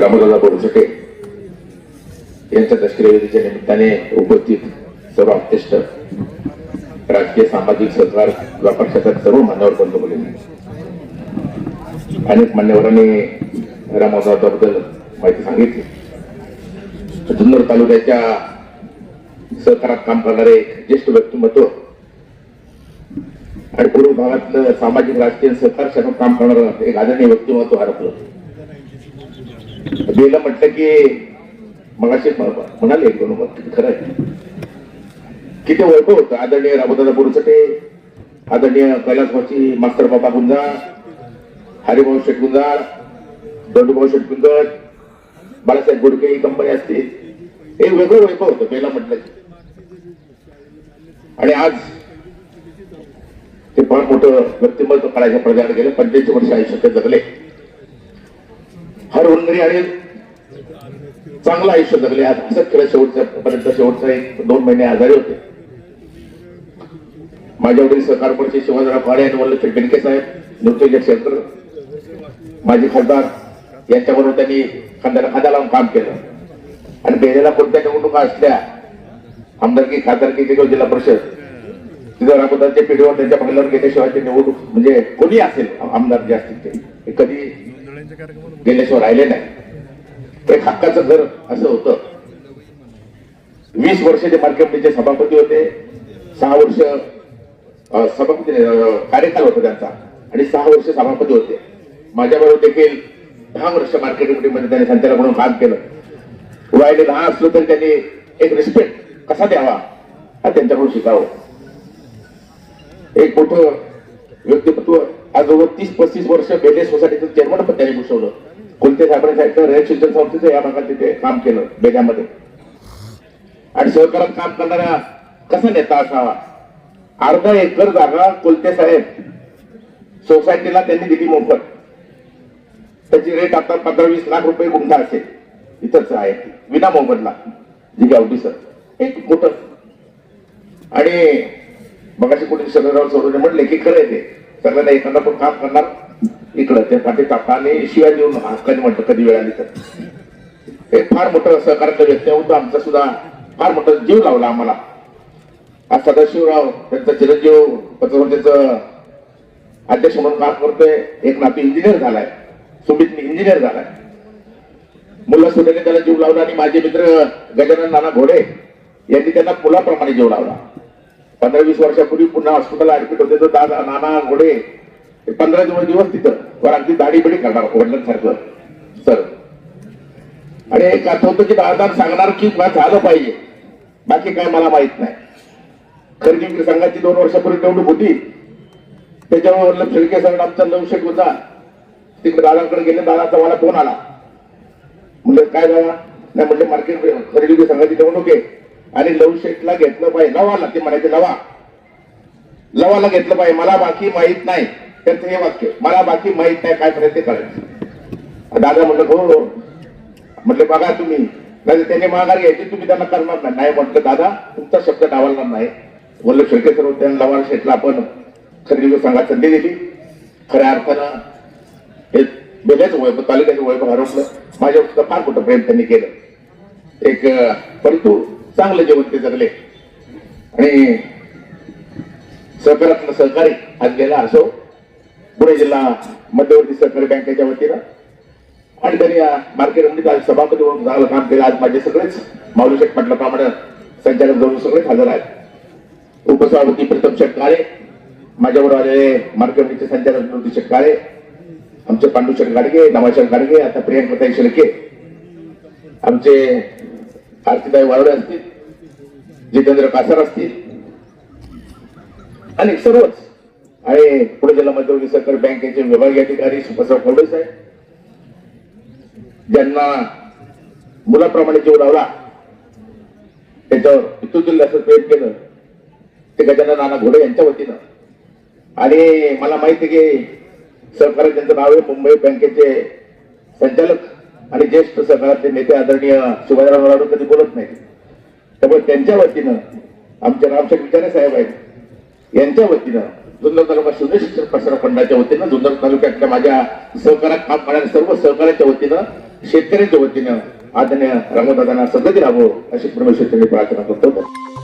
रामदादा बोरसटे यांच्या दशक्रियेच्या निमित्ताने उपस्थित सर्व अध्यक्ष राजकीय सामाजिक सहकार व्यापार क्षेत्रात सर्व मान्यवर बंधू भगिनी. अनेक मान्यवरांनी रामदादाबद्दल माहिती सांगितली. जुन्नर तालुक्याच्या सहकारात काम करणारे एक ज्येष्ठ व्यक्तिमत्व आणि पूर्व भागातलं सामाजिक राजकीय सहकार क्षेत्रात काम करणारं एक आदरणीय व्यक्तिमत्व हरपलं. गेलं म्हटलं की मगाशी म्हणाले एक खरं आहे. किती वैभव होतं. आदरणीय रामदादा बोरसटे आदरणीय कैलासवाची मास्तर बाबा गुंजाळ हरिभाऊ शेठ गुंजाळ दंडूभाऊ शेठ गुंजळ बाळासाहेब गुडके ही कंपनी असतील. हे वेगळं वैभव होतं पहिला म्हटलं की. आणि आज ते फार मोठं व्यक्तिमत्व काळाच्या पडद्यावर गेले. पंच्याऐंशी वर्ष आयुष्य जगले. हर घरी आणि चांगलं आयुष्य जगले आज. केलं शेवटच्या पर्यंत शेवटचा एक दोन महिने आजारी होते. माझ्या वडील सहकारपडचे शिवाजीराव पाडे आणि वल्लभ बेनके साहेब नृत्य क्षेत्र माजी खासदार यांच्याबरोबर त्यांनी खांद्याला खांदा लावून काम केलं. आणि बेलेला कोणत्या निवडणुका असल्या आमदारकी खासदारकी किंवा जिल्हा परिषद तिथं अगोदरच्या पिढीवर त्यांच्या पाहिल्यावर गेल्याशिवाय ते निवडणूक म्हणजे कोणी असेल आमदार जे असतील ते. कधी गेल्याशिवाय राहिले नाही. एक हक्काचं घर असं होतं. वीस वर्ष ते मार्केटचे सभापती होते. सहा वर्ष सभापती कार्यकाल होता त्यांचा. आणि सहा वर्ष सभापती होते. माझ्याबरोबर देखील दहा वर्ष मार्केट कमिटीमध्ये म्हणजे त्यांनी संचालक म्हणून काम केलं. वयाने दहा असलो तरी त्यांनी एक रिस्पेक्ट कसा द्यावा हा त्यांच्याकडून शिकावं. एक मोठं व्यक्तिमत्व आज जवळ तीस पस्तीस वर्ष बेले सोसायटीचं चेअरमन ठिकाणी घुसवलं कोणते साखरे साहेब रयत शिक्षण संस्थेचं या भागात तिथे काम केलं बेगामध्ये आणि सहकारात काम करणारा कसा नेता असावा? अर्धा एकर जागा कोलते साहेब सोसायटीला त्यांनी दिली मोफत. त्याची रेट आता पंधरा वीस लाख रुपये गुंठा असेल. इथंच आहे विना मोबदला जी गावठी सर. एक मोठं. आणि मगाशी कुठे शरीरावर सोडून म्हणले की खरं ते. सगळ्यांना एखादा पण काम करणार. इकडं ते पाठी टाका आणि शिवाय देऊन हक्काने म्हणतो कधी वेळ आली तर. ते फार मोठं सहकार्य व्यक्ती होतं आमचा सुद्धा फार मोठा जीव लावला आम्हाला. आज सदाशिवराव त्यांचा चिरंजीव पत्रसंस्थेचं अध्यक्ष म्हणून काम करतोय. एक नाती इंजिनियर झालाय. सुमित इंजिनियर झालाय. मुलं सुनेने त्याला जीव लावला आणि माझे मित्र गजानन नाना घोडे यांनी त्यांना मुलाप्रमाणे जीव लावला. पंधरा वीस वर्षापूर्वी पुन्हा हॉस्पिटलला ऍडमिट होते. तर दादा नाना घोडे पंधरा दिवस दिवस तिथं वर अगदी दाढी बिडी करणार वडिलांसारखं. सर. आणि एक असं की दादा सांगणार की मला झालं पाहिजे. बाकी काय मला माहीत नाही. खरेदी विक्री संघाची दोन वर्षापूर्वी निवडणूक होती. त्याच्यावर फिरके सर आमचा लवशेट होता. तिकडे दादांकडे गेले दादाचा मला फोन आला. म्हणलं काय दादा? नाही म्हणले मार्केट खरेदी विक्री संघाची निवडणूक आहे. आणि लवशेटला घेतलं पाहिजे. लवाला ते म्हणायचे लवा. लवाला घेतलं पाहिजे. मला बाकी माहीत नाही. त्यांचं हे वाक्य मला बाकी माहीत नाही काय करायचं ते करायचं. दादा म्हटलं हो, हो म्हटले म्हटलं बघा तुम्ही नाही तर त्याने माघार घ्यायची तुम्ही त्यांना करणार नाही. म्हटलं दादा तुमचा शब्द डावलणार नाही. म्हणलं शेळके सर त्यांना लवार शेटला आपण खरेदी संघात संधी दिली. खऱ्या अर्थानं हे बेल्याचं वैभव तालुक्याचं वैभव हरवलं माझ्या फार मोठं प्रेम त्यांनी केलं. एक परंतु चांगलं जेवण ते जगले. आणि सहकारातलं सहकारी आज गेला असो पुणे जिल्हा मध्यवर्ती सहकारी बँकेच्या वतीनं आणि त्यांनी या मार्केटमध्ये आज सभापती म्हणून चांगलं काम केलं आज माझे सगळेच माऊली शेठ म्हणत संचालक जवळ सगळेच हजर आहेत. उपसभापती प्रथम शेठ काळे माझ्याबरोबर आलेले मार्केटचे संचालक ज्योती शेठ काळे आमचे पांडुशेठ गाडगे नवाशेठ गाडगे आता प्रियांकाताई शेळके आमचे आरतीताई वाळवे असतील जितेंद्र कासार असतील आणि सर्वच आणि पुणे जिल्हा मध्यवर्ती सहकारी बँकेचे विभागीय अधिकारी सुभाषराव फडणवीस साहेब. ज्यांना मुलाप्रमाणे जीव लावला. त्याच्यावर इथून जिल्ह्याचं प्रेम केलं. ते गजानन नाना घोडे यांच्या वतीनं. आणि मला माहिती आहे की सहकारी त्यांचं नाव आहे मुंबई बँकेचे संचालक आणि ज्येष्ठ सहकारातले नेते आदरणीय सुभाषराव राडू कधी बोलत नाही त्यामुळे त्यांच्या वतीनं आमच्या रामशेठ विचारे साहेब आहेत यांच्या वतीनं जुन्नर तालुका शून्य शिक्षण प्रसारक फंडाच्या वतीनं जुन्नर तालुक्यातल्या माझ्या सहकारात काम करणाऱ्या सर्व सहकार्याच्या वतीनं शेतकऱ्यांच्या वतीनं आदरणीय रामदादांना सतत राहावं अशी परमेश्वर प्रार्थना करतो.